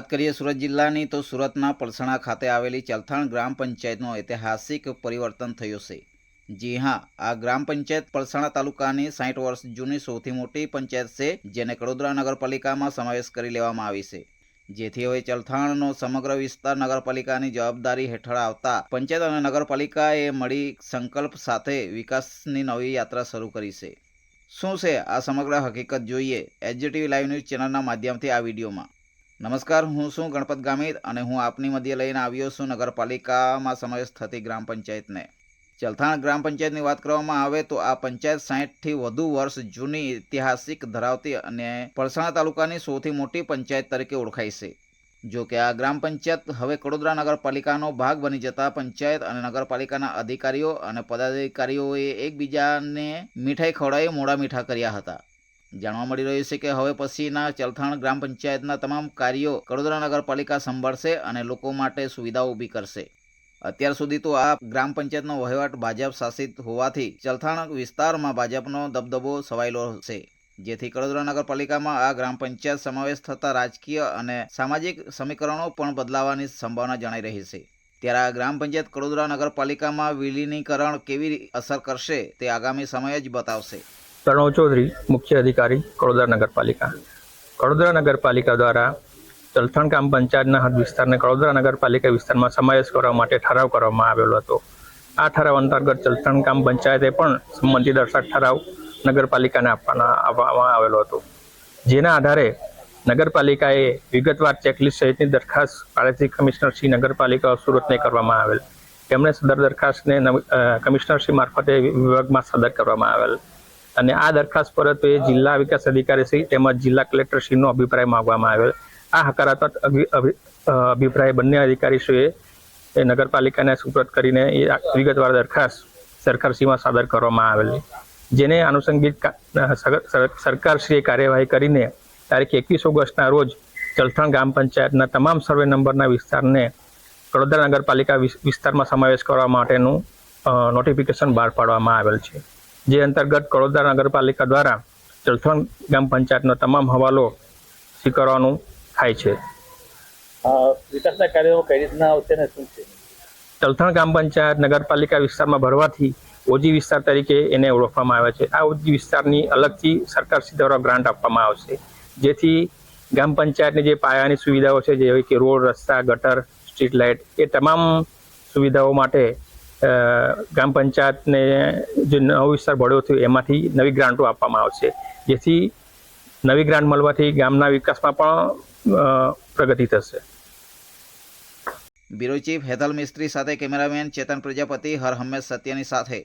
વાત કરીએ સુરત જિલ્લાની, તો સુરતના પલસણા ખાતે આવેલી ચલથાણ ગ્રામ પંચાયતનો ઐતિહાસિક પરિવર્તન થયું છે. જી હા, આ ગ્રામ પંચાયત પલસાણા તાલુકાની સાઠ વર્ષ જૂની સૌથી મોટી પંચાયત છે, જેને કડોદરા નગરપાલિકામાં સમાવેશ કરી લેવામાં આવી છે. જેથી હવે ચલથાણનો સમગ્ર વિસ્તાર નગરપાલિકાની જવાબદારી હેઠળ આવતા પંચાયત અને નગરપાલિકાએ મળી સંકલ્પ સાથે વિકાસની નવી યાત્રા શરૂ કરી છે. શું છે આ સમગ્ર હકીકત જોઈએ? એચજીટીવી લાઈવ ન્યૂઝ ચેનલના માધ્યમથી આ વિડીયોમાં. નમસ્કાર, હું છું ગણપત ગામિત અને હું આપની મધ્ય લઈને આવ્યો છું નગરપાલિકામાં સમાવેશ થતી ગ્રામ પંચાયતને. ચલથાણ ગ્રામ પંચાયતની વાત કરવામાં આવે તો આ પંચાયત સાહીઠથી વધુ વર્ષ જૂની ઐતિહાસિક ધરાવતી અને પલસાણા તાલુકાની સૌથી મોટી પંચાયત તરીકે ઓળખાય છે. જો કે આ ગ્રામ પંચાયત હવે કડોદરા નગરપાલિકાનો ભાગ બની જતા પંચાયત અને નગરપાલિકાના અધિકારીઓ અને પદાધિકારીઓએ એકબીજાને મીઠાઈ ખવડાવી મોડા મીઠા કર્યા હતા. જાણવા મળી રહ્યું છે કે હવે પછીના ચલથાણ ગ્રામ પંચાયતના તમામ કાર્યો કડોદરા નગરપાલિકા સંભાળશે અને લોકો માટે સુવિધાઓ ઊભી કરશે. અત્યાર સુધી તો આ ગ્રામ પંચાયતનો વહીવટ ભાજપ શાસિત હોવાથી ચલથાણ વિસ્તારમાં ભાજપનો દબદબો છવાયેલો છે. જેથી કડોદરા નગરપાલિકામાં આ ગ્રામ પંચાયત સમાવેશ થતા રાજકીય અને સામાજિક સમીકરણો પણ બદલાવાની સંભાવના જણાઈ રહી છે. ત્યારે આ ગ્રામ પંચાયત કડોદરા નગરપાલિકામાં વિલીનીકરણ કેવી અસર કરશે તે આગામી સમય જ બતાવશે. પ્રણવ ચૌધરી મુખ્ય અધિકારી કડોદરા નગરપાલિકા કડોદરા નગરપાલિકા દ્વારા ચલથાણ ગામ પંચાયતના હદ વિસ્તારને કડોદરા નગરપાલિકા વિસ્તારમાં સમાવેશ કરવા માટે ઠરાવ કરવામાં આવેલો હતો. આ ઠરાવ અંતર્ગત ચલથણ ગામ પંચાયતે પણ સંમતિ દર્શક ઠરાવ નગરપાલિકાને આપવાના, આપવામાં આવેલો હતો. જેના આધારે નગરપાલિકાએ વિગતવાર ચેકલિસ્ટ સહિતની દરખાસ્ત પાડોશી કમિશનર શ્રી નગરપાલિકા સુરતને કરવામાં આવેલ. તેમણે સદર દરખાસ્તને કમિશનરશ્રી મારફતે વિભાગમાં સદર કરવામાં આવેલ. અને આ દરખાસ્ત પરત એ જિલ્લા વિકાસ અધિકારી શ્રી તેમજ જિલ્લા કલેક્ટર શ્રીનો અભિપ્રાય માંગવામાં આવેલ આ હકારાત્મક અભિ- અભિ- અભિપ્રાય બંને અધિકારીશ્રીએ એ નગરપાલિકાને સુપ્રત કરીને એ વિગતવાર દરખાસ્ત સરકારશ્રીમાં સાદર કરવામાં આવેલી. જેને આનુષંગિક સરકારશ્રીએ કાર્યવાહી કરીને તારીખ એકવીસ ઓગસ્ટના રોજ જલથણ ગ્રામ પંચાયતના તમામ સર્વે નંબરના વિસ્તારને વડોદરા નગરપાલિકા વિસ્તારમાં સમાવેશ કરવા માટેનું નોટિફિકેશન બહાર પાડવામાં આવેલ છે. જે અંતર્ગત કડોદરા નગરપાલિકા દ્વારા ચલથણ ગ્રામ પંચાયતનો તમામ હવાલો સ્વીકારવાનું થાય છે. વિકાસના કાર્યો કઈ રીતના આવશે ને શું છે? ચલથાણ ગ્રામ પંચાયત નગરપાલિકા વિસ્તારમાં ભરવાથી ઓજી વિસ્તાર તરીકે એને ઓળખવામાં આવે છે. આ ઓજી વિસ્તારની અલગથી સરકારશ્રી દ્વારા ગ્રાન્ટ આપવામાં આવશે જેથી ગ્રામ પંચાયતની જે પાયાની સુવિધાઓ છે જેવી કે રોડ રસ્તા ગટર સ્ટ્રીટ લાઇટ એ તમામ સુવિધાઓ માટે ગ્રામ પંચાયતને જે નવો વિસ્તાર ભળ્યો થયો એમાંથી નવી ગ્રાન્ટો આપવામાં આવશે. જેથી નવી ગ્રાન્ટ મળવાથી ગામના વિકાસમાં પણ પ્રગતિ થશે. બ્યુરો ચીફ હેતલ મિસ્ત્રી સાથે કેમેરામેન ચેતન પ્રજાપતિ, હર હંમેશ સત્યની સાથે.